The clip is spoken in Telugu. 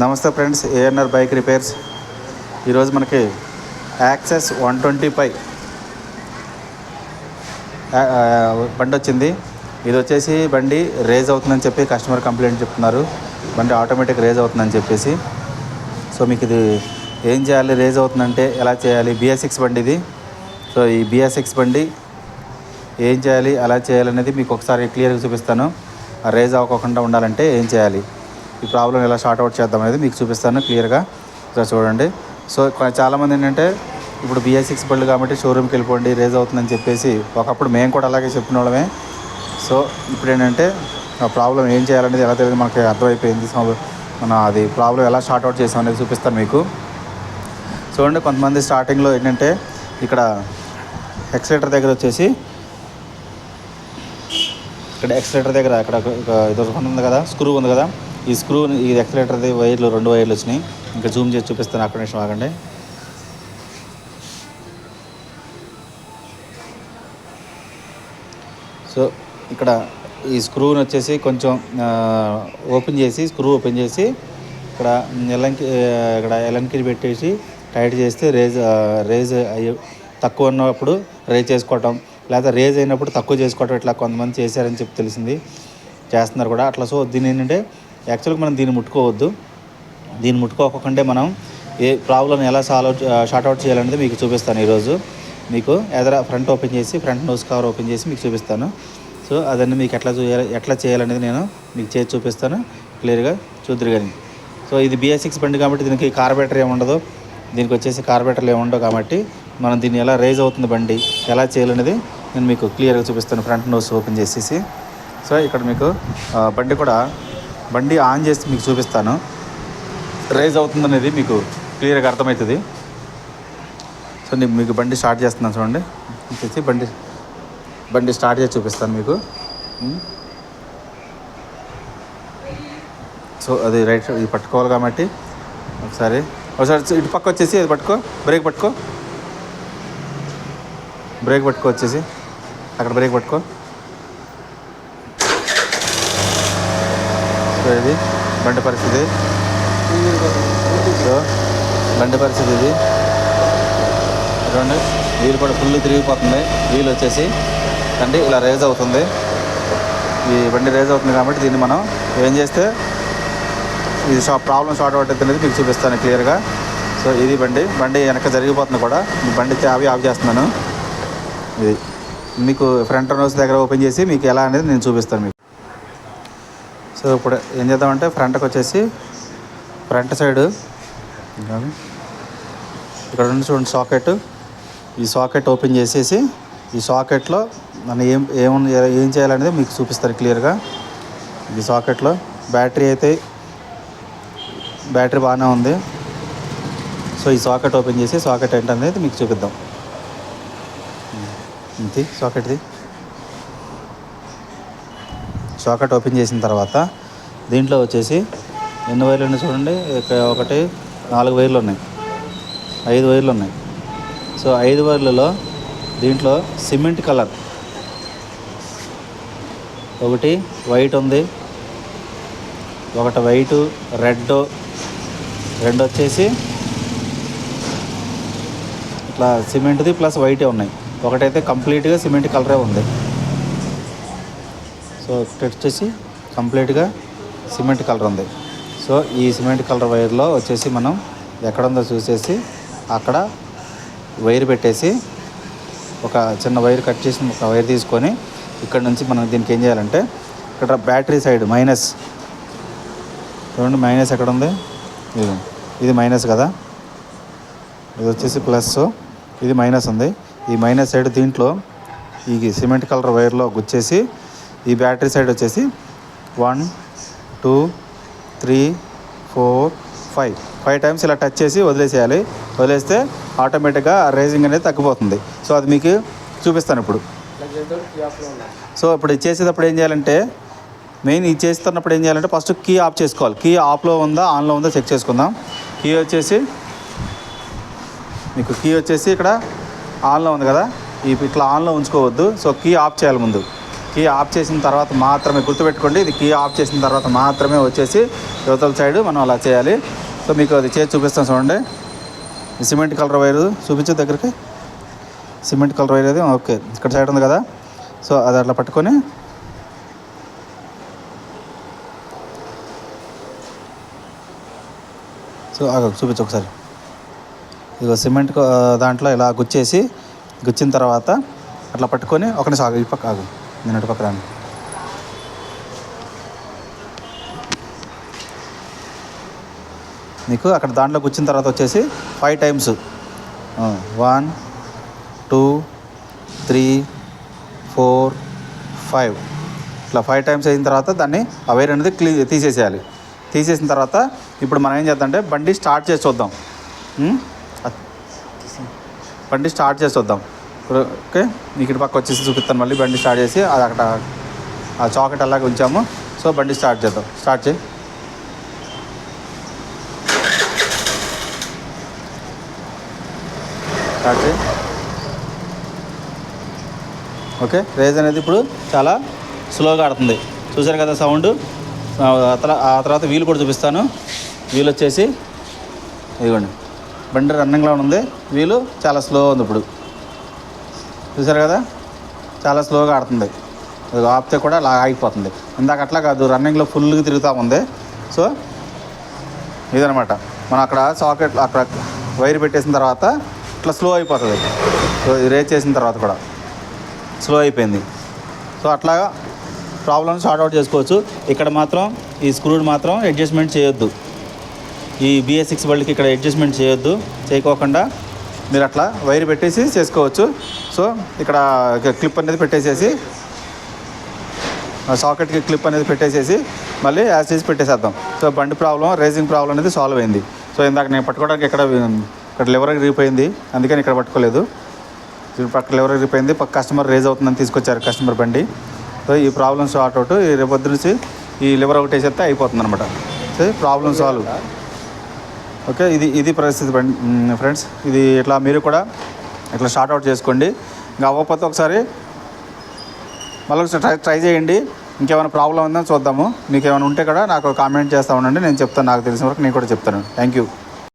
నమస్తే ఫ్రెండ్స్ ఏఎన్ఆర్ బైక్ రిపేర్స్ ఈరోజు మనకి యాక్సెస్ వన్ ట్వంటీ ఫైవ్ బండి వచ్చింది. ఇది వచ్చేసి బండి రేజ్ అవుతుందని చెప్పి కస్టమర్ కంప్లైంట్ చెప్తున్నారు. బండి ఆటోమేటిక్ రేజ్ అవుతుందని చెప్పేసి. సో మీకు ఇది ఏం చేయాలి? రేజ్ అవుతుందంటే ఎలా చేయాలి? బిఎస్ సిక్స్ బండి ఇది. సో ఈ బిఎస్ఎక్స్ బండి ఏం చేయాలి? ఎలా చేయాలనేది మీకు ఒకసారి క్లియర్గా చూపిస్తాను. రేజ్ అవ్వకుండా ఉండాలంటే ఏం చేయాలి? ఈ ప్రాబ్లం ఎలా షార్ట్అవుట్ చేద్దాం అనేది మీకు చూపిస్తాను క్లియర్గా. ఇలా చూడండి. సో చాలామంది ఏంటంటే ఇప్పుడు బిఎస్ సిక్స్ బళ్ళు కాబట్టి షోరూమ్కి వెళ్ళిపోండి రేజ్ అవుతుందని చెప్పేసి ఒకప్పుడు మేము కూడా అలాగే చెప్పిన వాళ్ళమే. సో ఇప్పుడు ఏంటంటే ఆ ప్రాబ్లం ఏం చేయాలనేది ఎలా తెలియదు మనకి అర్థమైపోయింది. సో మన అది ప్రాబ్లం ఎలా షార్ట్అవుట్ చేసాం అనేది చూపిస్తాను మీకు. చూడండి కొంతమంది స్టార్టింగ్లో ఏంటంటే ఇక్కడ ఎక్సలేటర్ దగ్గర వచ్చేసి ఇక్కడ ఎక్సలేటర్ దగ్గర అక్కడ ఇది ఉంది కదా స్క్రూ ఉంది కదా. ఈ స్క్రూ ఈ ఎక్సలేటర్ది వైర్లు రెండు వైర్లు వచ్చినాయి. ఇంకా జూమ్ చేసి చూపిస్తాను అక్కడ నిమిషం ఆగండి. సో ఇక్కడ ఈ స్క్రూని వచ్చేసి కొంచెం ఓపెన్ చేసి స్క్రూ ఓపెన్ చేసి ఇక్కడ ఎలంకి ఇక్కడ ఎలంకి పెట్టేసి టైట్ చేస్తే రేజ్ రేజ్ అయ్యి తక్కువ ఉన్నప్పుడు రేజ్ చేసుకోవటం లేదా రేజ్ అయినప్పుడు తక్కువ చేసుకోవటం ఇట్లా కొంతమంది చేశారని చెప్పి తెలిసింది. చేస్తున్నారు కూడా. అట్లా సో దీని ఏంటంటే యాక్చువల్గా మనం దీన్ని ముట్టుకోవద్దు. దీన్ని ముట్టుకోకుండా మనం ఏ ప్రాబ్లం ఎలా solve short out short out చేయాలనేది మీకు చూపిస్తాను ఈరోజు. మీకు ఎదర ఫ్రంట్ ఓపెన్ చేసి ఫ్రంట్ నోస్ కవర్ ఓపెన్ చేసి మీకు చూపిస్తాను. సో అదన్నీ మీకు ఎట్లా చూయాలి ఎట్లా చేయాలనేది నేను మీకు చేసి చూపిస్తాను. క్లియర్గా చూద్దరు కానీ. సో ఇది బిఎస్ సిక్స్ బండి కాబట్టి దీనికి కార్బేటర్ ఏముండదు దీనికి వచ్చేసి కార్బేటర్లు ఏముండవు కాబట్టి మనం దీన్ని ఎలా రైజ్ అవుతుంది బండి ఎలా చేయాలనేది నేను మీకు క్లియర్గా చూపిస్తాను. ఫ్రంట్ నోస్ ఓపెన్ చేసేసి. సో ఇక్కడ మీకు బండి కూడా బండి ఆన్ చేసి మీకు చూపిస్తాను. రైజ్ అవుతుంది అనేది మీకు క్లియర్గా అర్థమవుతుంది. సో నేను మీకు బండి స్టార్ట్ చేస్తున్నాను చూడండి. వచ్చేసి బండి బండి స్టార్ట్ చేసి చూపిస్తాను మీకు. సో అది రైట్ ఇది పట్టుకోవాలి కాబట్టి ఒకసారి ఒకసారి ఇటు పక్క వచ్చేసి అది పట్టుకో బ్రేక్ పట్టుకో. బ్రేక్ పట్టుకో వచ్చేసి అక్కడ బ్రేక్ పట్టుకో. సో ఇది బండి పరిస్థితి. సో బండి పరిస్థితి ఇది. చూడండి వీలు కూడా ఫుల్ తిరిగిపోతుంది. వీలు వచ్చేసి అంటే ఇలా రేజ్ అవుతుంది. ఈ బండి రేజ్ అవుతుంది కాబట్టి దీన్ని మనం ఏం చేస్తే ఇది షా ప్రాబ్లం షార్ట్ అవుట్ అనేది మీకు చూపిస్తాను క్లియర్గా సో ఇది బండి బండి వెనక జరిగిపోతుంది కూడా. బండి చావి ఆఫ్ చేస్తున్నాను. ఇది మీకు ఫ్రంట్ నోస్ దగ్గర ఓపెన్ చేసి మీకు ఎలా అనేది నేను చూపిస్తాను మీకు. సో ఇప్పుడు ఏం చేద్దామంటే ఫ్రంట్కి వచ్చేసి ఫ్రంట్ సైడ్ ఇక్కడ ఉంది చూడండి సాకెట్. ఈ సాకెట్ ఓపెన్ చేసేసి ఈ సాకెట్లో నన్ను ఏం ఏముంది ఏం చేయాలనేది మీకు చూపిస్తారు క్లియర్గా. ఈ సాకెట్లో బ్యాటరీ అయితే బ్యాటరీ బాగానే ఉంది. సో ఈ సాకెట్ ఓపెన్ చేసి సాకెట్ ఏంటనేది మీకు చూపిద్దాం. ఇంతే సాకెట్ది. సాకెట్ ఓపెన్ చేసిన తర్వాత దీంట్లో వచ్చేసి ఎన్ని వైర్లు ఉన్నాయి చూడండి. ఒకటి నాలుగు వైర్లు ఉన్నాయి. ఐదు వైర్లు ఉన్నాయి. సో ఐదు వైర్లలో దీంట్లో సిమెంట్ కలర్. ఒకటి వైట్ ఉంది. ఒకటి వైటు రెడ్. రెండు వచ్చేసి ఇట్లా సిమెంట్ది ప్లస్ వైటే ఉన్నాయి. ఒకటైతే కంప్లీట్గా సిమెంట్ కలరే ఉంది. సో టెక్స్ట్ వచ్చేసి కంప్లీట్గా సిమెంట్ కలర్ ఉంది. సో ఈ సిమెంట్ కలర్ వైర్లో వచ్చేసి మనం ఎక్కడ ఉందో చూసేసి అక్కడ వైర్ పెట్టేసి ఒక చిన్న వైర్ కట్ చేసి ఒక వైర్ తీసుకొని ఇక్కడ నుంచి మనం దీనికి ఏం చేయాలంటే ఇక్కడ బ్యాటరీ సైడ్ మైనస్ చూడండి మైనస్ ఎక్కడ ఉంది? ఇది ఇది మైనస్ కదా? ఇది వచ్చేసి ప్లస్ ఇది మైనస్ ఉంది. ఈ మైనస్ సైడ్ దీంట్లో ఈ సిమెంట్ కలర్ వైర్లో గుచ్చేసి ఈ బ్యాటరీ సైడ్ వచ్చేసి one two three four five. Five times ఇలా టచ్ చేసి వదిలేసేయాలి. వదిలేస్తే ఆటోమేటిక్గా రేసింగ్ అనేది తగ్గిపోతుంది. సో అది మీకు చూపిస్తాను ఇప్పుడు. సో ఇప్పుడు చేసేటప్పుడు ఏం చేయాలంటే మెయిన్ ఇది చేస్తున్నప్పుడు ఏం చేయాలంటే ఫస్ట్ కీ ఆఫ్ చేసుకోవాలి. కీ ఆఫ్లో ఉందా ఆన్లో ఉందా చెక్ చేసుకుందాం. కీ వచ్చేసి మీకు కీ వచ్చేసి ఇక్కడ ఆన్లో ఉంది కదా. ఇట్లా ఆన్లో ఉంచుకోవద్దు. సో కీ ఆఫ్ చేయాలి ముందు. కీ ఆఫ్ చేసిన తర్వాత మాత్రమే గుర్తుపెట్టుకోండి ఇది కీ ఆఫ్ చేసిన తర్వాత మాత్రమే వచ్చేసి యువతల సైడ్ మనం అలా చేయాలి. సో మీకు అది చేసి చూపిస్తాను చూడండి. సిమెంట్ కలర్ వైరు చూపించు దగ్గరికి. సిమెంట్ కలర్ వైర్ అది ఓకే. ఇక్కడ సైడ్ ఉంది కదా. సో అది అట్లా పట్టుకొని. సో ఆగు చూపించు ఒకసారి. ఇదిగో సిమెంట్ దాంట్లో ఇలా గుచ్చేసి గుచ్చిన తర్వాత అట్లా పట్టుకొని ఒక సాగు ఆగు ఈ పక్క ఆగు. నేను ఇటు పక్క రాను. నీకు అక్కడ దాంట్లో గుచ్చిన తర్వాత వచ్చేసి five times one two three four five ఇట్లా ఫైవ్ టైమ్స్ అయిన తర్వాత దాన్ని అవేర్ అనేది క్లీ తీసేసేయాలి. తీసేసిన తర్వాత ఇప్పుడు మనం ఏం చేద్దాం అంటే బండి స్టార్ట్ చేసి చూద్దాం. బండి స్టార్ట్ చేసి చూద్దాం. ఓకే ఇక్కడ పక్క వచ్చేసి చూపిస్తాను మళ్ళీ. బండి స్టార్ట్ చేసి అది అక్కడ ఆ చాకెట్ అలాగే ఉంచాము. సో బండి స్టార్ట్ చేద్దాం. స్టార్ట్ చేయి. స్టార్ట్ చేయి. ఓకే రేజ్ అనేది ఇప్పుడు చాలా స్లోగా ఆడుతుంది. చూసారు కదా సౌండ్? ఆ ఆ తర్వాత వీలు కూడా చూపిస్తాను. వీలు వచ్చేసి ఇదిగోండి. బండి రన్నింగ్లో ఉంది. వీలు చాలా స్లో ఉంది ఇప్పుడు. చూసారు కదా? చాలా స్లోగా ఆడుతుంది. అది ఆపితే కూడా అలా ఆగిపోతుంది. ఇందాక అట్లా కాదు రన్నింగ్లో ఫుల్గా తిరుగుతూ ఉంది. సో ఇదనమాట మనం అక్కడ సాకెట్ అక్కడ వైర్ పెట్టేసిన తర్వాత ఇట్లా స్లో అయిపోతుంది. సో రేస్ చేసిన తర్వాత కూడా స్లో అయిపోయింది. సో అట్లాగా ప్రాబ్లమ్ సార్ట్ అవుట్ చేసుకోవచ్చు. ఇక్కడ మాత్రం ఈ స్క్రూడ్ మాత్రం అడ్జస్ట్మెంట్ చేయొద్దు. ఈ బిఎస్ సిక్స్ బల్డ్కి ఇక్కడ అడ్జస్ట్మెంట్ చేయొద్దు. చేయకోకుండా మీరు అట్లా వైర్ పెట్టేసి చేసుకోవచ్చు. సో ఇక్కడ క్లిప్ అనేది పెట్టేసేసి సాకెట్కి క్లిప్ అనేది పెట్టేసేసి మళ్ళీ యాసిస్ పెట్టేసేద్దాం. సో బండి ప్రాబ్లం రేసింగ్ ప్రాబ్లం అనేది సాల్వ్ అయింది. సో ఇందాక నేను పట్టుకోవడానికి ఇక్కడ ఇక్కడ లివర్ ఎగిరిపోయింది అందుకని ఇక్కడ పట్టుకోలేదు. పక్క లివర్ ఎగిరిపోయింది పక్క కస్టమర్ రేజ్ అవుతుందని తీసుకొచ్చారు కస్టమర్ బండి. సో ఈ ప్రాబ్లమ్ సార్ట్ అవుట్ ఈ రేపు పొద్దు నుంచి ఈ లివర్ ఒకటి వేసేస్తే అయిపోతుంది అనమాట సో ప్రాబ్లమ్ సాల్వ్ ఓకే ఇది ఇది పరిస్థితి ఫ్రెండ్స్ ఇది ఇట్లా మీరు కూడా ఇట్లా షార్ట్ అవుట్ చేసుకోండి. ఇంకా అవ్వకపోతే ఒకసారి మళ్ళీ ఒకసారి ట్రై ట్రై చేయండి. ఇంకేమైనా ప్రాబ్లం ఉందని చూద్దాము. మీకు ఏమైనా ఉంటే కూడా నాకు కామెంట్ చేస్తూ ఉండండి. నేను చెప్తాను. నాకు తెలిసిన వరకు నేను కూడా చెప్తాను. Thank you